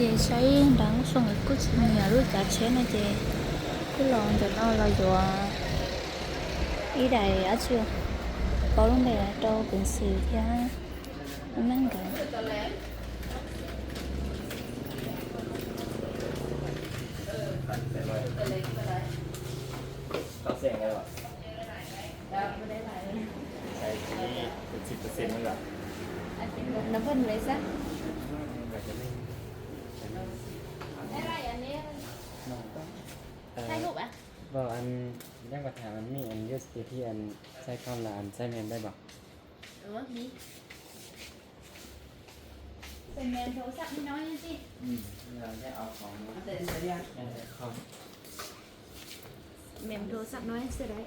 chị xây đắng xuống rồi cứ nhà rút cả chế này chị cứ lo cho nó là dùa ý đầy á chưa có lúc này là trâu bình xì thì á nó mang cả Tao sẽ nghe rồi. Lại. Đây chỉ 10% nữa rồi. Anh tính nó vẫn lấy ra. เปอร์เซ็นต์นั่นแหละ nó vẫn lấy sắc แบบจะไม่ cái này anh ấy น้องต้อง thay hụt à บอกอันยังปัญหามันมีอันยูสตีที่อันใช้คำละอันใช้เมนได้บอก ừ đi phải mềm thấu sắc đi nói như gì อืมเราได้เอาของมาเสร็จแล้วยังของ mềm thấu sắc nói sẽ đấy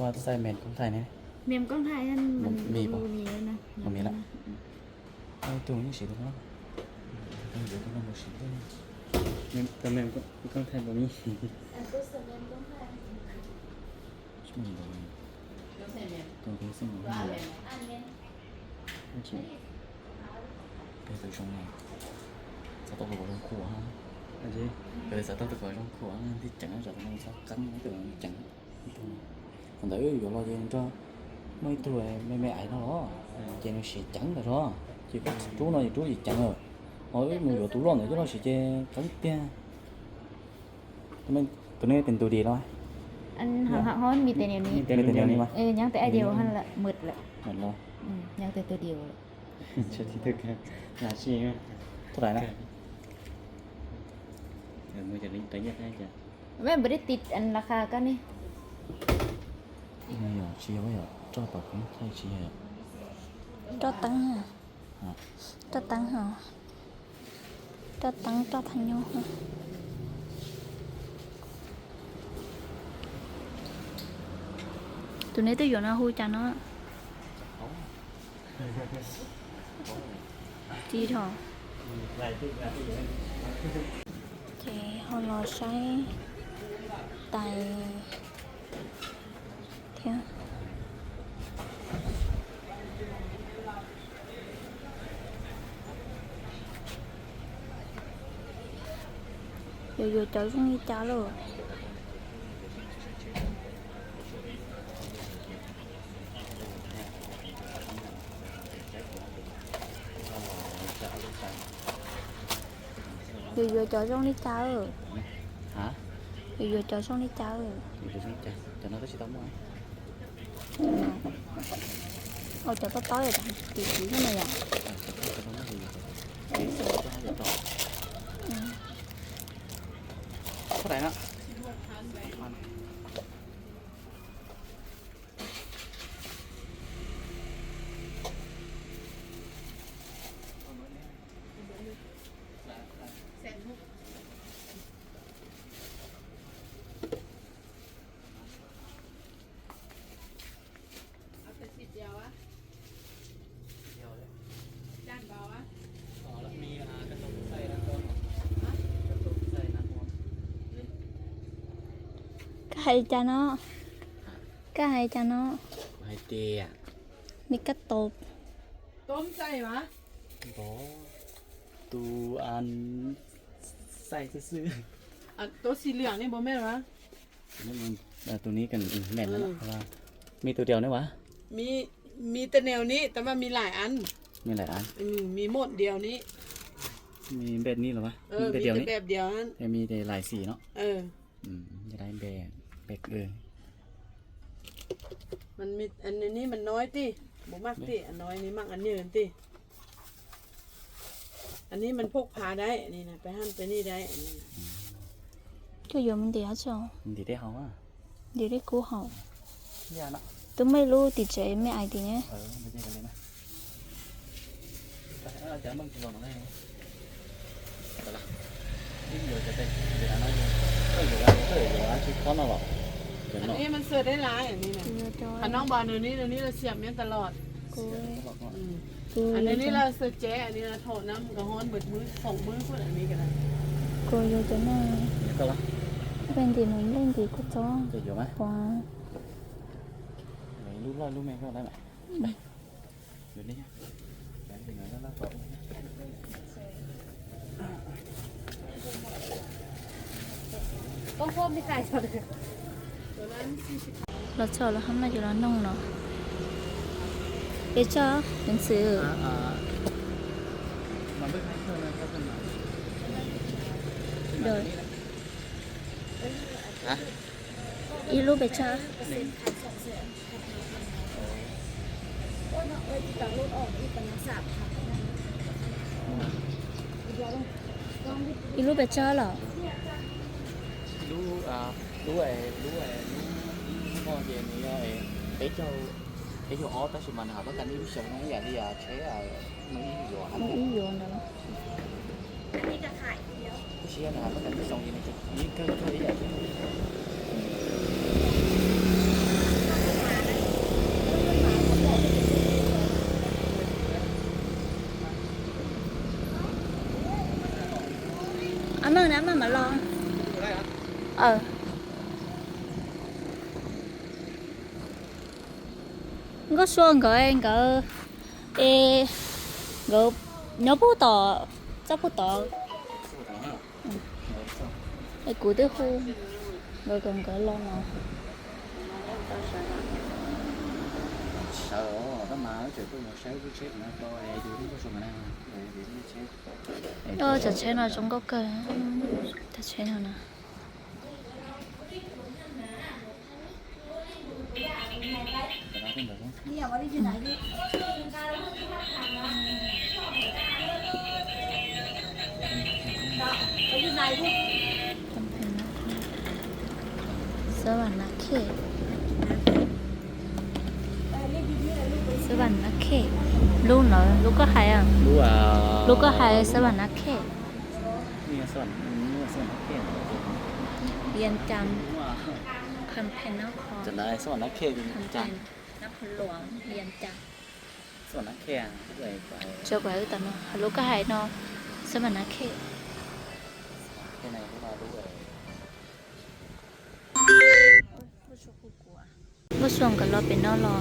ว่าใส่เมนของไทยเนี่ย mềm con thai ăn Mình- mì bỏ. mì nữa nè Còn mì lạ. เอาตัวนี้สีตรงนั้นต้องอยู่ตรงนั้นสีตรงนี้เมนแต่เมนก็ของไทยแบบนี้ anh cứ sợ mềm con thai ช่วงนี้แบบนี้ต้องใส่แมวตรงนี้ซึ่งมันว่าไม่แมว ăn mềm ไม่ใช่เป็นตัวช่วงนี้จะต้องไ em cầm em cũng không thay bỏ mi. Chúc mừng bỏ mi tôi cũng xin một người anh chị cái giờ trong này. Sao tôi có trong của ha anh chị bây giờ tôi vào trong của thì chẳng rồi nó sao cắn cái tưởng chẳng. Còn tới rồi lo gì cho. Mấy tuổi mấy mẹ ấy nó đó chị nó sẽ chẳng rồi đó. Chỉ có chú nói chú gì chẳng rồi. Hỏi mình rồi tú lo nữa chứ nó sẽ chơi cắn tia mình tụi này tiền tụi đi thôi anh hàng hàng hón mì tên điều นี้ tiền tiền này mà เออยังแต่ไอเดียวหันละหมืดละ mình lo อืมยังแต่ตัวเดียวละ chơi thì thực là chi thôi đấy nè rồi mới cho lính tới nhất hay chưa แม่ไม่ได้ติดอันราคากันนี่ bây giờ chi bây giờ cho bảo cũng thay chi à cho tăng hả à cho tăng hả ta tăng cho thành nhau hơn tụi này tới giờ nó hôi cha nó. Chi thọ. Thì hồi lo say tại rồi rồi cháu xuống đi cháu rồi rồi rồi cháu xuống đi cháu rồi hả? Rồi rồi cháu xuống đi cháu rồi xuống cho nó có chỉ tống rồi Ôi có tối rồi Chị chỉ cái này à みた。Cái hay cho nó Cái hay cho nó ให้เตีย Mi cách tột ต้มใส่หวะบอตูอันใส่ซื้ออะตัวสีเหลืองนี่บ่แม่นวะนี่มันแต่ตัวนี้กันแน่นแล้วนะเพราะว่ามีตัวเดียวนี่วะมีมีแต่แนวนี้แต่ว่ามีหลายอันมีหลายอันอืมมีหมดเดียวนี้ มีแบบนี้เหรอวะเออมีมีแบบเดียวแต่นี้แบบเดียวนั้นแต่มีแต่หลายสีเนาะเออ อืมจะได้แบบ แบบเออมันมีอันนี้มันน้อยติบ่มากติอันน้อยนี่มากอันยืนติอันนี้มันพกพาได้อันนี้นะไปหั่นไปนี่ได้อันนี้นะ Cho dù mình đĩa cho มันดีได้เขาอะ Đĩa đấy cú hậu ยาเนาะ Tôi mới lưu thì chế mấy ai thì nhé เออไม่ใช่กันเลยนะอาจารย์บางตัวหน่อยนะแต่ละยิ่งเยอะจะเป็นเดี๋ยวนะเออเดี๋ยวนะเออเดี๋ยวนะชุดเขาเนาะเดี๋ยว อันนี้มันเสือได้ร้ายอันนี้เนี่ยขน้องบอลเดี๋ยวนี้เดี๋ยวนี้เราเสียบมันตลอดอืมกุ้ยอันนี้เราเสือแจ๊อันนี้เราโถน้ำกระห้อนเบิดมือส่งมือพูดอันนี้กันนะกุ้ยอยู่จะหน่าเป็นดีมันเล่นดีก็จ้อ Để vô má. ว้า Mày lúc lo lúc mày có đây mày. Đây. Vô đi nha. Đấy thì nó rất ต้องพ่วงไม่ใส่เลย เราชอบเราทำอะไรอยู่ร้านนงเนาะเอชอหนังสือเดี๋ยวอีรูปเบชออีรูปเบชอเหรอ รู้อ่ารู้ไอ้รู้ไอ้รู้รู้มองเย็นนี่ไอ้ไอ้เจ้าไอ้เจ้าอ๋อตั้งชื่อมันหาว่ากันนี่รู้จักไหมอย่างที่อะเชื่อไม่อยู่อะไม่อยู่นะนี่จะขายเดียวเชื่อนะว่ากันที่สองยี่นี่นี่ก็ก็ได้อย่างที่เอาเมื่อนั้นมันมาลอง ừ. Có xuống gọi anh gọi ê gọi nhớ bút tỏ chắc bút tỏ ừ. ê cụ tới khu. Rồi còn gọi lo nào? Sợ đó mà nó chỉ có một sáu cái chết nó to ai chú nó có sùm nào? Để nó chết ờ chả chết nào trong góc cây. Thật chết nào nào. Không được không นี่ว่าที่ไหนดิจำเป็นนะสวรรค์นักเขตสวรรค์นักเขตลูกเหรอลูกก็หายอะ lú à ลูกก็หายสวรรค์นักเขต nghe xuân nghe xuân kia เรียนจ lú à ำคำเพนนครจะได้ส่วนนักเคบินคำเพจังนนคร หลวงเรียนจ ส่วนนักแข่งไปไป ำเจ้าไว้ตอนนั้นลูกก็หายเนาะสวรรค์นักเขต แค่ไหนก็มาด้วย ผู้ชมกับเราเป็นนอรอ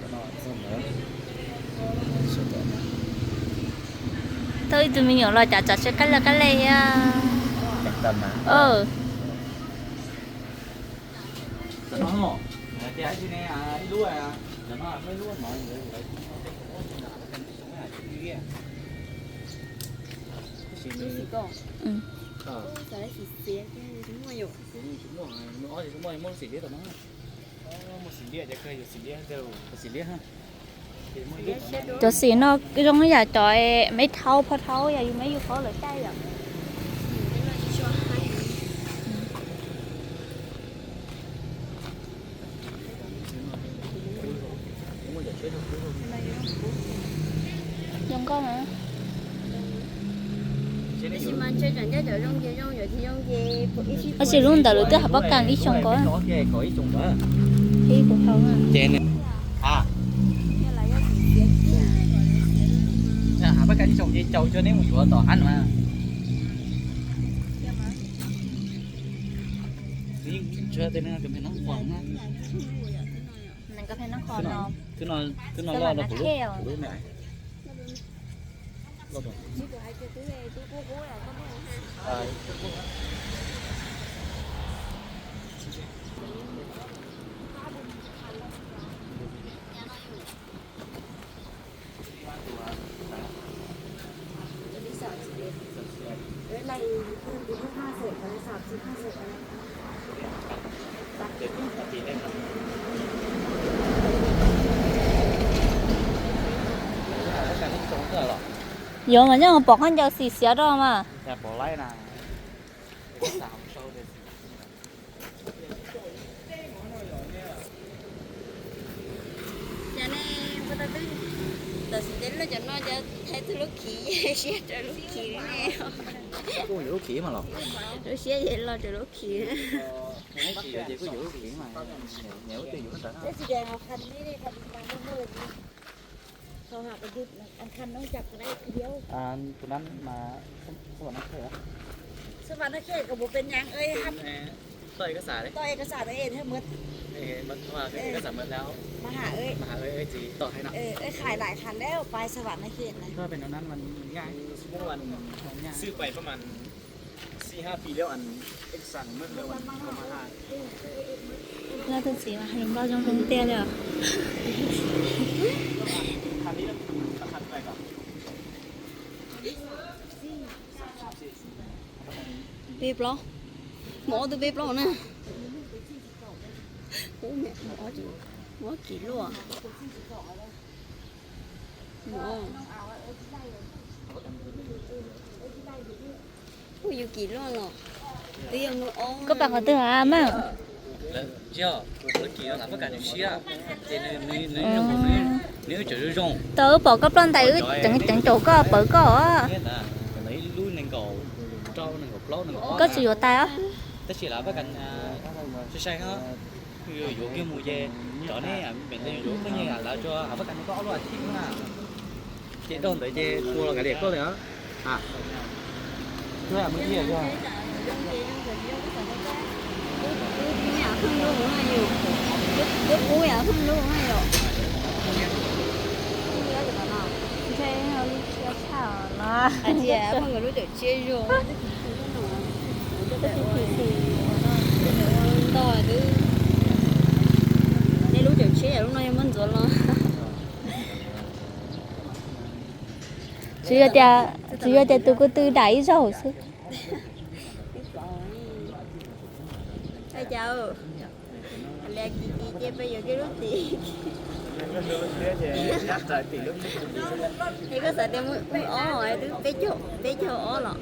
ก็นอนส่วนเหนือส่วนเหนือ tôi tụi mình nhỏ lo chả chả sẽ cái là cái này à จากตันนะ ờ จะนอนหรอแจ๊ที่นี่อ่ะด้วยอ่ ะจะนอนไม่รู้หมออยู่เลยสี่กล่อง ừ อ่าใส่สีเสียแค่ทั้งหมดอยู่ chúng chúng nó nó thì chúng nó muốn xỉ liết rồi nó một xỉ liết cho cây xỉ liết đâu xỉ liết ha thì mỗi lúc cho xí nó cái trong cái nhà trọi mấy thau phá thau ya อยู่ไม่อยู่เขาเลยใช่อะ chúng chỉ luôn đã lúc đó học càng ít trong có khi của họ à. À. Học càng ít trong gì châu cho nên một chỗ tỏ ăn mà. Nhưng chưa tới nên cái nó khoảng nó nên cái nó khó nó cứ nó cứ nó lo là của lúc này. Lo được chú về chú cô cố là có mười hai à, Thank you. โยมมันยังบอกขันเจ้าสีเสียดอมาแต่บอกไล่นางจะเนี่ยพุทธตึ้งแต่สิ่งเด่นเราจะน่าจะใช้ทุลุขีเชียจะลุกขีแน่กูอยู่ลุขีมาหรอเราเชียเห็นเราจะลุขีไม่ขี่เดี๋ยวกูอยู่ลุขีมาเหนียเนียวจะอยู่กันแต่สิ่งเด่นเราคันนี้เลยคันนี้มาเมื่อ เขาหาไปยึดอันคันน้องจับก็ได้เดียวอ่าตัวนั้นมาสวรรค์นักเทศสวรรค์นักเทศกับบุเป็นยังเอ้ยครับต่อเอกสารเลยต่อเอกสารเอ็นให้หมดเอ้ยมันมาเอกสารหมดแล้วมาหาเอ้ยมาหาเอ้ยเอ้ยจีต่อให้นะเออเอ้ยขายหลายคันแล้วไปสวรรค์นักเทศนะก็เป็นตอนนั้นมันง่ายเมื่อวันซื้อไปประมาณสี่ห้าปีแล้วอันเอกสารเมื่อวันมาหาเราถึงสีมาเห็นเราจงลงเตี้ยเลย คันนี้ราคาเท่าไหร่ครับเบบล้อหมอตัวเบบล้อนะโอ้แม่หมอจีหมอกี่ลูกหมอโอ้ยกี่ลูกหรอเตี้ยนูอ๋อก็ปากเขาเตี้ยอ่ะมั้ง chưa, tôi chỉ là cảm giác xia, nên nên nên nó cũng nên tớ bỏ cấp lên tay chẳng chẳng chỗ có bỏ có á. Có sử dụng tay á. Tất nhiên là bắt cần sẽ sang á. Ví dụ cái mùa về chỗ này mình đang dụ tất nhiên là là cho bắt cần có luôn chứ mà chị đâu để chị mua là cái đẹp có nữa à. Thưa là mới gì rồi Hãy subscribe cho kênh Ghiền Mì Gõ Để không bỏ lỡ những video hấp dẫn 还有一些菜了。而且碰个有点肌肉。你撸点吃，撸那也闷着了。主要在主要在都个都带肉是。哎，走。来，姐姐，不要给我提。Thì có sợ đem mũi ó rồi thứ bé chỗ bé chỗ ó lọ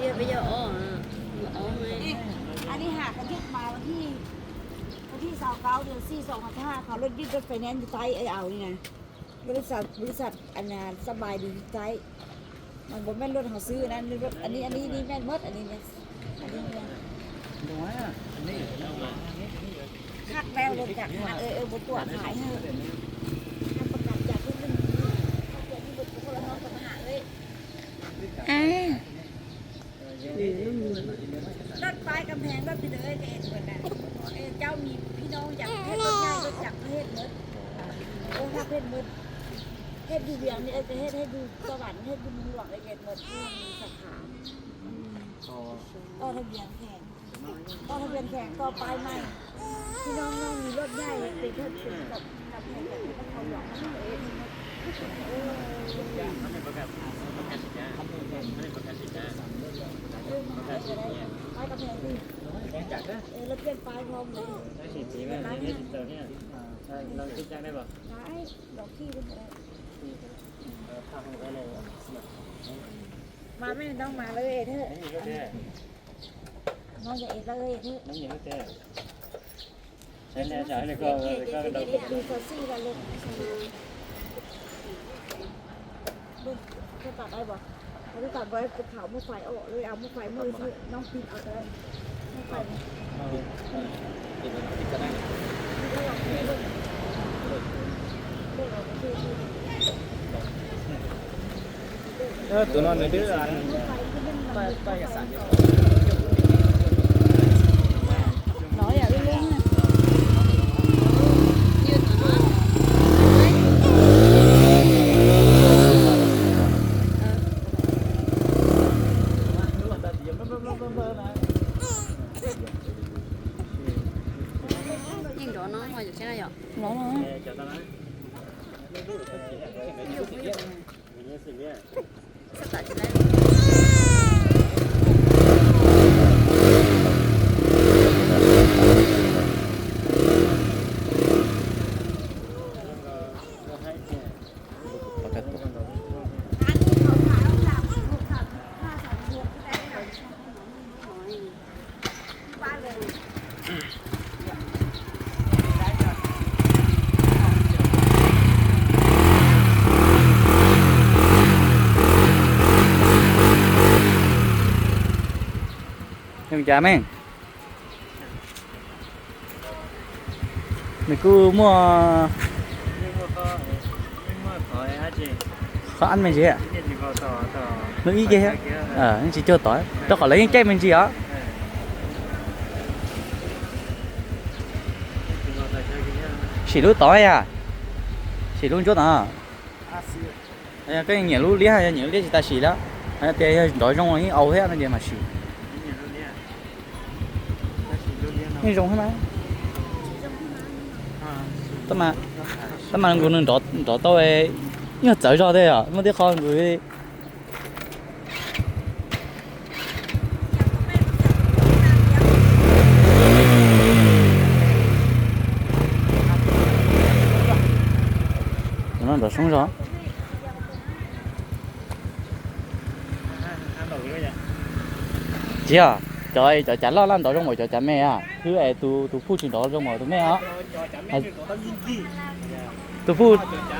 bây bây giờ ó à ó mày อันนี้หากันยึดมาวันที่วันที่สาวเก้าเดือนสี่สองพันห้าเขารถยึดรถไฟแนนซ์อยู่ใต้ไอ้เอานี่นะบริษัทบริษัทอันนาสบายดีอยู่ใต้มันบอกแม่นรถเขาซื้อนะนี่รถอันนี้อันนี้นี่แม่นมดอันนี้เนี่ยอันนี้เนี่ยน้อยอะนี่ คักแล้วรถจากหาเออเออบนตัวขายเกิดที่บนตัวละองกับหารถไฟกำแพงรถไปเลยเองเหมือนกันเจ้ามีพี่น้องจากเทศรถใหญ่รถจากเทศมดโอ้ถ้าเทศมดเฮ็ดดูเบียงนี่เอ้ยไปเฮ็ดให้ดูสวรรค์เฮ็ดดูเมืองหลวงไอ้เกศหมดที่มีสาขาต่อทะเบียนแข่ งต่อทะเบียนแข่งต่อปลายใหม่พี่น้องน้องมีรถใหญ่เป็นเทิดเป็นกับกับแข่งกับที่เขาหลวงมาเองไปกับแพงดิเออแล้วเปลี่ยนปลายพร้อมเลยสีสีแม่นี่สีเตอร์เนี่ยเราคิดยังได้ป่ะได้ดอกขี้เป็นอะไรทางอะไรมาไม่ต้องมาเลยเถอะนี่ก็แค่น้องอย่าเอ็ดเลยเถอะน้ำเย็นก็แค่ใช้แน่ใช้เลยก็ก็เราดูซอซี่ละลูกดูจะตัดได้บ่เขาจะตัดไว้เป็นเขาเมื่อไฟออกเลยเอาเมื่อไฟมือเถอะน้องปีนเอาแต่เมื่อไ nó vậy rồi nó nhìn cái kia sẽ nè sợ này con rồi con đầu cái tạt đây bỏ cái tạt với cục thảo một phải ổ rồi áo một phải mười thôi pin ở đây. Một phải. Ờ, tụi nó này đứa là phải phải. Cả sản nhưng chả mấy mình cứ mua khó ăn mình gì ạ? Nó ý kia ờ nó chỉ chưa tỏi. Cho khỏi lấy những chai mình gì á. Chỉ lúc tỏi à? Chỉ lúc chỗ nào cái nhà lúc lý hay nhà lúc lý ta chỉ đó? Anh tê đói trong ấy, ấu hết nó 你用什么？怎么？怎么我能找找到诶？因为找找的呀，没得好我的。nó đã xuống rồi chị à trời trời chả lo lắng đó trong mọi trời chả mẹ à thứ ấy tu tu phu chuyện đó trong mọi tu mẹ á tu phu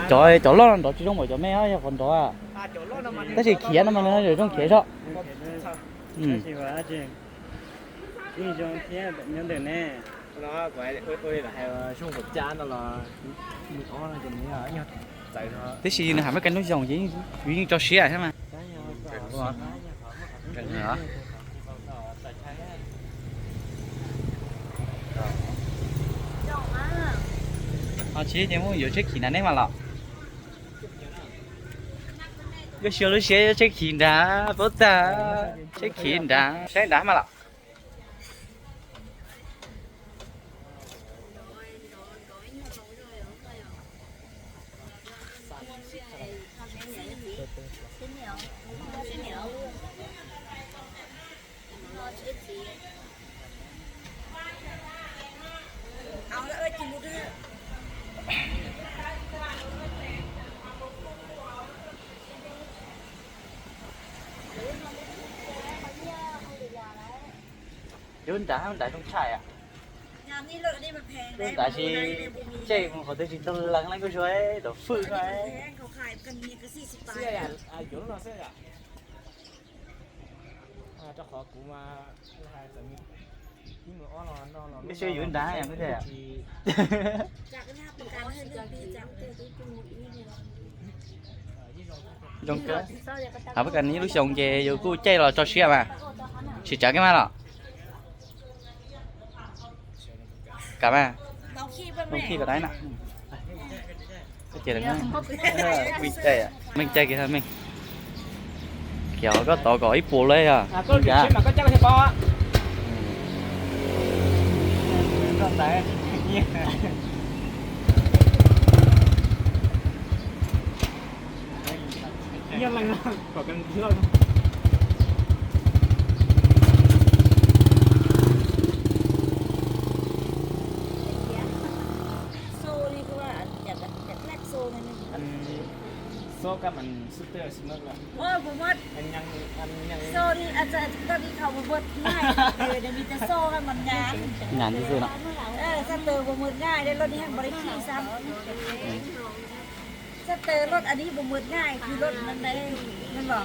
trời trời lo lắng đó trong mọi trời mẹ á còn đó à cái gì kia nó mà nó ở trong kia đó ừ nó quậy ơi ơi là hay xuống một chán nó là mình có là chừng นี้อะ chạy nó thế gì nữa hả mấy cái nó dòng gì như cho xía thế mà 아, 제 제목 요새 기나네 말라. 요 시로 시에 요새 기나 보다. 제 기나. 제 나만 말라. Thank you. Chứ đã đã không xài à งานนี้เลิกได้มันแพง chứ đã chỉ chơi một cái gì tôi lần lấy cái số ấy đồ phư แพ cái งเขาขายกันมีก็สี่สิบบาท xe à à chỗ nó xe à à cho họ cũng mà hai tầm nhưng mà nó nó nó cái xe dưỡng đá em cái thế à จากหน้าประกันให้เรื่องปีจากเจอตัวจมูกนี่เลย trong cái à bất cảnh lúc xong về rồi cô chơi là cho xe mà chỉ trả cái mà lọ cả mà เราขี้บ้างไหม không khi vào đấy nè cái chuyện này mình chơi à mình chơi kìa mình kiểu có tổ có ít bù lên à à có chuyện Dạ. mà có chắc là bao á con đấy nhưng mà có cần chưa โซ่นี่ก็ว่าอยากอยากแลกโซ่นั่นนึง anh số các mình super xin lỗi là โอ้ยผมว่า anh nhân anh nhân โซ่นี่อาจจะตอนนี้เขามาเบิดง่ายเออเดี๋ยวมีแต่โซ่ให้มันงาน nhàn như xưa nè เออสเตอร์บ่มืดง่ายได้รถนี้ให้บริขี่ซ้ำสเตอร์รถอันนี้บ่มืดง่ายคือรถมันได้มันบอก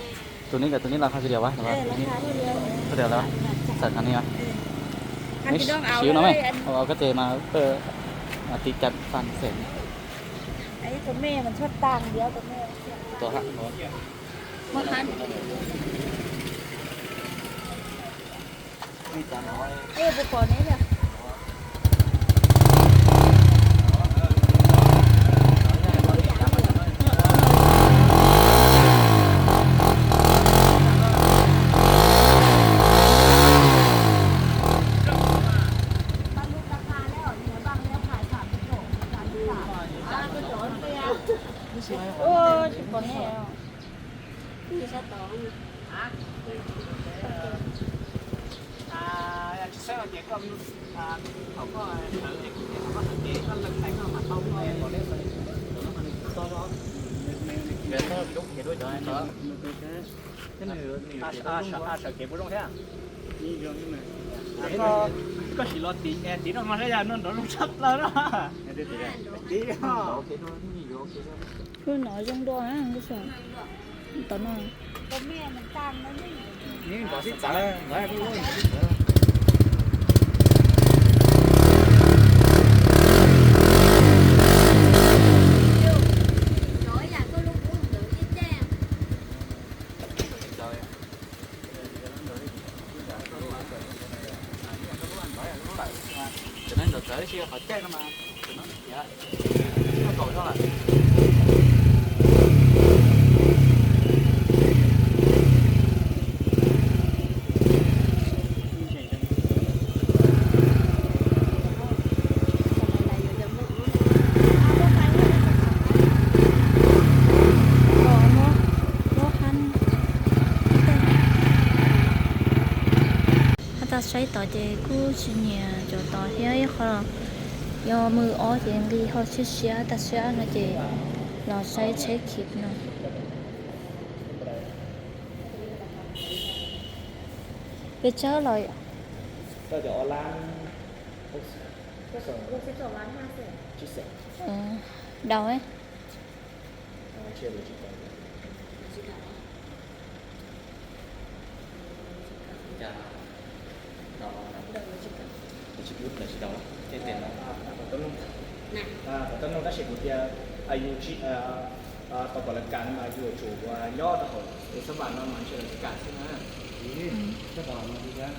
tụi นี้กับต tụi นี้ราคาคือเดียววะเอแต่ว่าอตรานี้คาเท่าเดียวคือเดียวแล้วสั่งคันนี้วะคันที่ต้องเอา xíu เล nữa ย mày อันเอา cái tề mà ờ, mà tí chặt phần sển ไอ้ตัวแม่มันชอบตังเดียวตัวแม่ tổ hạng มาคันเอ้ยไปขอนี้เนี่ย มันรู้ราคาแล้วเหนือบางแล้วขายสามสิบโลสามสิบบาทอ่าก็โดนเตียโอ้ยสิบคนแล้ว Như sao tổ à sẽ là chỉ có à không có thử thì cũng có thử chỉ có lần thấy nó mà không thôi còn nếu mà to đó cái đó bị đúng cái đuôi cho ก็สีลอติงาน二十二十给不中า。个个是落地，哎，地上嘛那呀，弄弄弄湿了啦。地上。คือหน่อยังดอฮะคุณผู้ชตอนนั้น ก็แม่มันตั้งแล้วนี่ นี่บอกที่จ้าไหนไม่รู้ จ้งเข้ามาเดี๋ยวเขาต่อเท่าไหร่他才到这个。 อมืออ้อเสียงดีเขาชื่เชียตัดเชียนะเจเราใช้ใช้คิดเนาะไปเจ้าลอยก็จะออล้านหกสิบสองล้านห้าแสนชิเสออเดาไหมเชื่อเลยชิเจะดาเราจะยุบเราจะเดาเต้นเต้นแล้ว tông à tông nó đã sẽ một cái anh chị à à tao bảo là mà vừa chủ và nhỏ đó hồi thì sao bạn nó mà chơi được cả thế nào ừ. cái bảo nó đi. Ra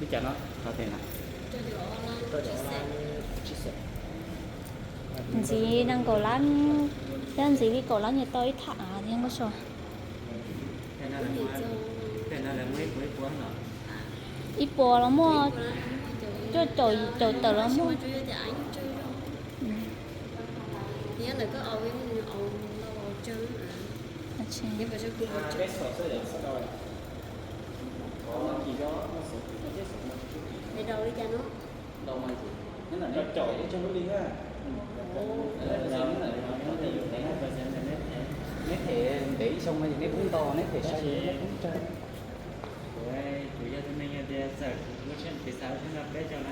biết chả nó. Có thể là chị đang cổ lắm đang gì cái cổ lắm thì tôi thả thì không có sao 一波了么？就走走走了么？Đầu mà chổi cho nó đi ha. Ừ. Đấy là nó là nó là nếp thì để xong rồi nếp dạ, cũng to nếp thì sao nếp cũng trơn của gia đình mình giờ giờ cũng có chuyện phía chúng ta bé cho nó